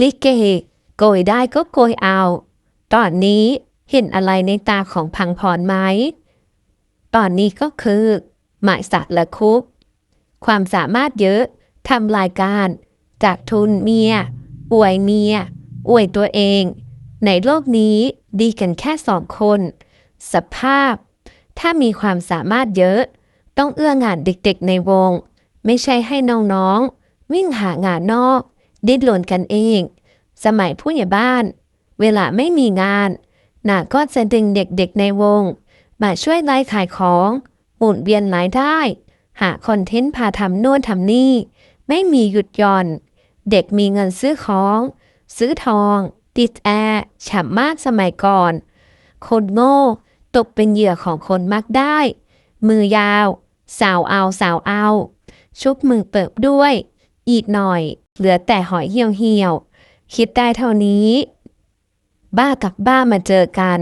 ลิเกโกยได้ก็โกยเอา ตอนนี้เห็นอะไรในตาของพังพรไหม ตอนนี้ก็คือ หมายสัตว์และคุกความสามารถเยอะทำรายการ จากทุนเมีย อวยเมีย อวยตัวเอง ในโลกนี้ดีกันแค่สองคน สภาพ ถ้ามีความสามารถเยอะ ต้องเอื้องานเด็กๆในวง ไม่ใช่ให้น้องๆ วิ่งหางานนอก ดิ้นรนกันเอง สมัยผู้ใหญ่บ้าน เวลาไม่มีงานนาก็จะดึงเด็กๆในวง มาช่วยไล่ขายของหมุนเวียนรายได้ หาคอนเทนต์พาทำโน่นทำนี่ ไม่มีหยุดหย่อน เด็กมีเงินซื้อของ ซื้อทอง ติดแอร์ฉ่ำมากสมัยก่อน คนโง่ตกเป็นเหยื่อของคนมักได้ มือยาว สาวเอาสาวเอา ชุบมือเปิบด้วย อีกหน่อย เหลือแต่หอยเหี่ยวเหี่ยว คิดได้เท่านี้ บ้ากับบ้ามาเจอกัน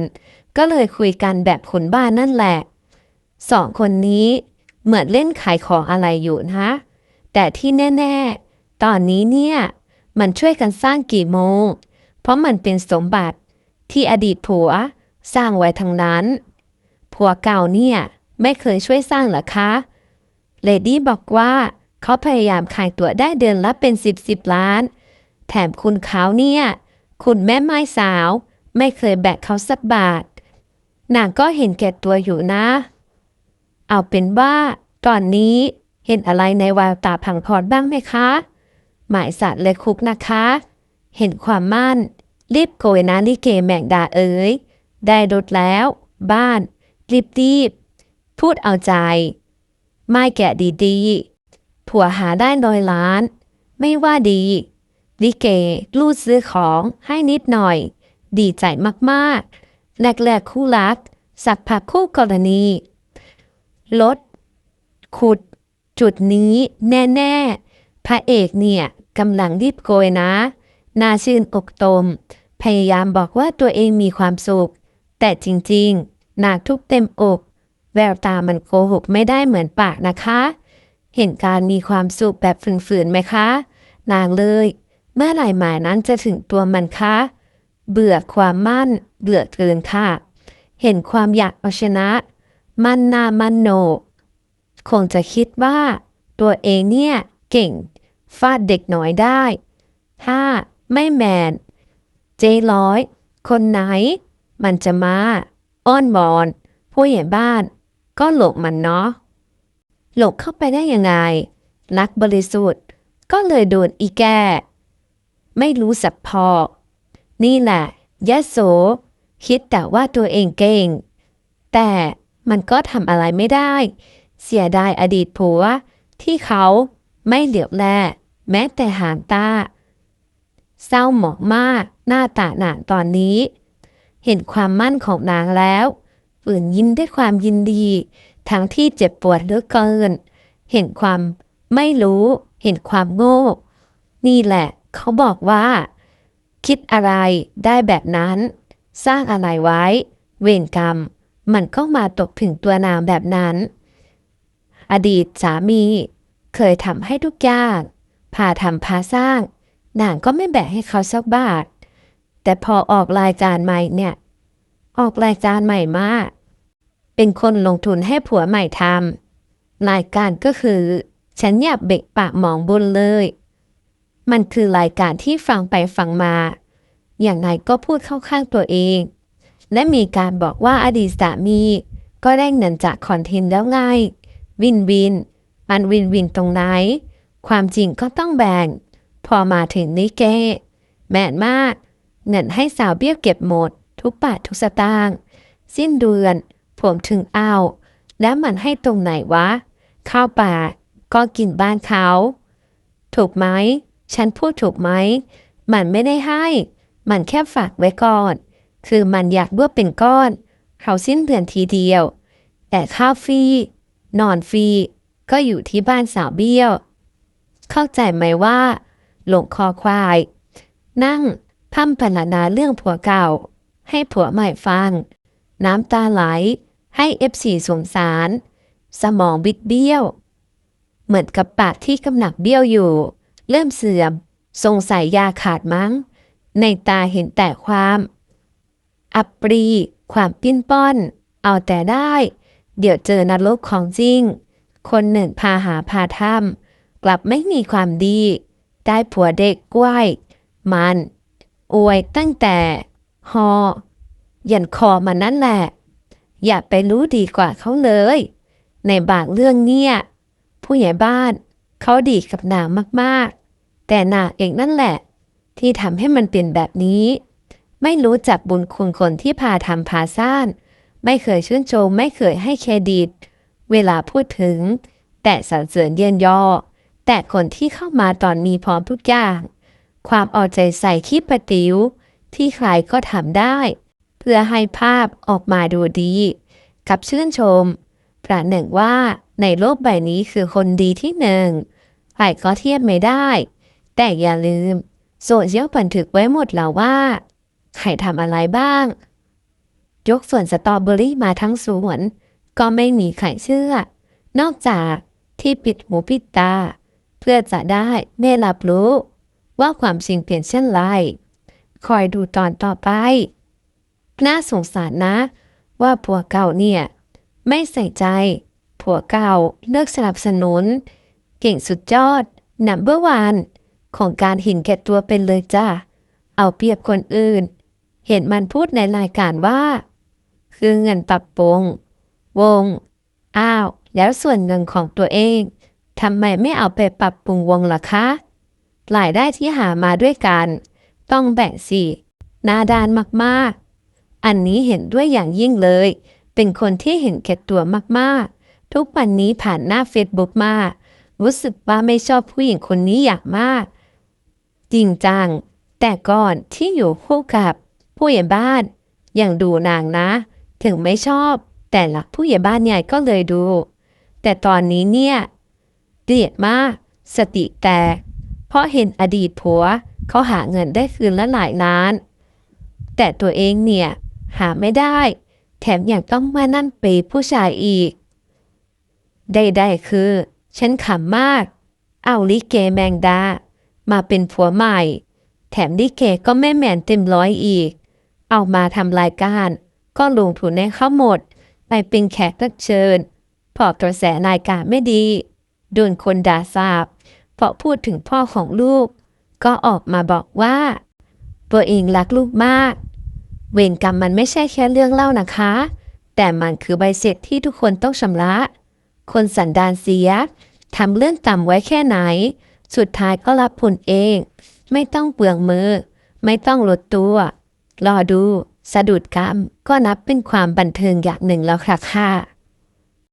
ก็เลยคุยกันแบบคนบ้านนั่นแหละ สองคนนี้เหมือนเล่นขายของอะไรอยู่นะ แต่ที่แน่ ๆ ตอนนี้เนี่ย มันช่วยกันสร้างกี่โมง เพราะมันเป็นสมบัติที่อดีตผัวสร้างไว้ทั้งนั้น ผัวเก่าเนี่ย ไม่เคยช่วยสร้างหรอคะ เลดี้บอกว่า เขาพยายามขายตั๋วได้เดือนละเป็นสิบสิบล้าน แถมคุณเขาเนี่ย คุณแม่ไม้สาว ไม่เคยแบกเขาสักบาทนางก็เห็นแก่ตัวอยู่นะ เอาเป็นว่าตอนนี้เห็นอะไรในแววตาพังพรบ้างไหมคะ หมายสัตว์เลยคุกนะคะ เห็นความมั่น รีบโกยนะลิเกแมงดาเอ๋ย ได้รถแล้ว บ้าน รีบรีบพูดเอาใจ ไม่แกะดีๆ ผัวหาได้ร้อยล้าน ไม่ว่าดีลิเกรูดซื้อของให้นิดหน่อย ดีใจมากๆแรกๆคู่รัก สักพักคู่กรณีลดขุด จุดนี้แน่ๆ พระเอกเนี่ยกำลังรีบโกยนะน่าชื่นอกตม พยายามบอกว่าตัวเองมีความสุข แต่จริงๆนางทุกเต็มอก แววตามันโกหกไม่ได้เหมือนปากนะคะ เห็นการมีความสุขแบบฝืนๆไหมคะ นางเลย เมื่อไหร่หมายนั้นจะถึงตัวมันคะ เบื่อความมั่น เบื่อเกินค่ะ เห็นความอยากเอาชนะ มันหนามันโน คงจะคิดว่า ตัวเองเนี่ยเก่ง ฟาดเด็กน้อยได้ ถ้าไม่แมน เจร้อย คนไหน มันจะมา อ้อนบอน ผู้ใหญ่บ้าน ก็หลบมันเนาะ หลบเข้าไปได้ยังไง นักบริสุทธิ์ ก็เลยโดนอีแก่ ไม่รู้สักพอ นี่แหละยะโส คิดแต่ว่าตัวเองเก่ง แต่มันก็ทำอะไรไม่ได้ เสียดายอดีตผัวที่เขาไม่เหลียวแลแม้แต่หางตาเศร้าหมองมากหน้าตาหนาตอนนี้ เห็นความมั่นของนางแล้วฝืนยิ้มด้วยความยินดี ทั้งที่เจ็บปวดเหลือเกิน เห็นความไม่รู้ เห็นความโง่ นี่แหละ เขาบอกว่า คิดอะไรได้แบบนั้น สร้างอะไรไว้ เวรกรรม มันก็มาตกถึงตัวนางแบบนั้น อดีตสามี เคยทำให้ทุกอย่างพาทำพาสร้าง นางก็ไม่แบกให้เขาสักบาท แต่พอออกรายการใหม่เนี่ย ออกรายการใหม่มาก เป็นคนลงทุนให้ผัวใหม่ทำรายการก็คือ ฉันอยากเบกปากมองบุญเลย มันคือรายการที่ฟังไปฟังมา อย่างไรก็พูดเข้าข้างตัวเอง และมีการบอกว่าอดีตสามี ก็ได้เงินจากคอนเทนต์แล้วไงวินวิน มันวินวินตรงไหน ความจริงก็ต้องแบ่ง พอมาถึงนี้เก้แม่นมาก เงินให้สาวเบี้ยเก็บหมด ทุกบาททุกสตางค์สิ้นเดือน ผมถึงเอาแล้วมันให้ตรงไหนวะ ข้าวป่า ก็กินบ้านเขา ถูกไหม ฉันพูดถูกไหม มันไม่ได้ให้ มันแค่ฝากไว้ก่อน คือมันอยากรวบเป็นก้อน เขาสิ้นเดือนทีเดียว แต่ข้าวฟรี นอนฟรี ก็อยู่ที่บ้านสาวเบี้ยว เข้าใจไหมว่า หลงคอควาย นั่งพร่ำพรรณนาเรื่องผัวเก่า ให้ผัวใหม่ฟัง น้ำตาไหล ให้เอฟซีสงสาร สมองบิดเบี้ยว เหมือนกับปากที่กำลังเบี้ยวอยู่ เริ่มเสื่อม สงสัยยาขาดมั้ง ในตาเห็นแต่ความ อับปรี ความปิ้นป้อน เอาแต่ได้ เดี๋ยวเจอนรกของจริง คนหนึ่งพาหาพาทำกลับไม่มีความดี ได้ผัวเด็กกล้วยมัน อวยตั้งแต่หอ ยันคอมันนั่นแหละ อย่าไปรู้ดีกว่าเขาเลย ในบางเรื่องเนี่ย ผู้ใหญ่บ้านเขาดีกับนางมากๆ แต่นางเองนั่นแหละ ที่ทำให้มันเป็นแบบนี้ ไม่รู้จักบุญคุณคนที่พาทำพาซ่าน ไม่เคยชื่นชม ไม่เคยให้เครดิต เวลาพูดถึง แต่สรรเสริญเยียนยอ แต่คนที่เข้ามาตอนมีพร้อมทุกอย่าง ความเอาใจใส่คิดประติวที่ใครก็ทำได้ พื่อให้ภาพออกมาดูดี กับชื่นชม ประหนึ่งว่าในโลกใบนี้คือคนดีที่หนึ่งใครก็เทียบไม่ได้ แต่อย่าลืม โซเชียลบันทึกไว้หมดแล้วว่า ใครทำอะไรบ้าง ยกส่วนสตรอเบอรี่มาทั้งสวน ก็ไม่มีใครเชื่อ นอกจากที่ปิดหูปิดตา เพื่อจะได้ไม่รับรู้ ว่าความจริงเปลี่ยนเช่นไร คอยดูตอนต่อไป น่าสงสารนะ ว่าผัวเก่าเนี่ย ไม่ใส่ใจ ผัวเก่าเลือกสนับสนุน เก่งสุดยอดนัมเบอร์วันของการห็นแก่ตัวเป็นเลยจ้าเอาเปรียบคนอื่น เห็นมันพูดในรายการว่า คือเงินปรับปรุงวง อ้าว แล้วส่วนเงินของตัวเองทำไมไม่เอาไปปรับปรุงวงล่ะคะรายได้ที่หามาด้วยกัน ต้องแบ่งสิหน้าดานมากๆ อันนี้เห็นด้วยอย่างยิ่งเลย เป็นคนที่เห็นแก่ตัวมากๆ ทุกวันนี้ผ่านหน้าเฟซบุ๊กมารู้สึกว่าไม่ชอบผู้หญิงคนนี้อย่างมาก จริงจัง แต่ก่อนที่อยู่คู่กับผู้ใหญ่บ้าน อยังดูนางนะ ถึงไม่ชอบ แต่หลักผู้ใหญ่บ้านใหญ่ก็เลยดู แต่ตอนนี้เนี่ยเกลียดมาก สติแตก เพราะเห็นอดีตผัวเขาหาเงินได้คืนละหลายล้าน แต่ตัวเองเนี่ย หาไม่ได้ แถมยังต้องมานั่นเปย์ผู้ชายอีกใดๆคือ ฉันขำมาก เอาลิเกแมงดา มาเป็นผัวใหม่ แถมลิเกก็แม่แมนเต็มร้อยอีก เอามาทำรายการ ก็ลงทุนในเขาหมด ไปเป็นแขกรับเชิญ พอกระแสรายการไม่ดีโดนคนด่าสาบเพราะพูดถึงพ่อของลูก ก็ออกมาบอกว่า ตัวเองรักลูกมาก เวรกรรมมันไม่ใช่แค่เรื่องเล่านะคะ แต่มันคือใบเสร็จที่ทุกคนต้องชำระ คนสันดานเสียทำเรื่องต่ำไว้แค่ไหน สุดท้ายก็รับผลเอง ไม่ต้องเปลืองมือ ไม่ต้องลดตัว รอดู สะดุดกรรมก็นับเป็นความบันเทิงอย่างหนึ่งแล้วค่ะค่ะ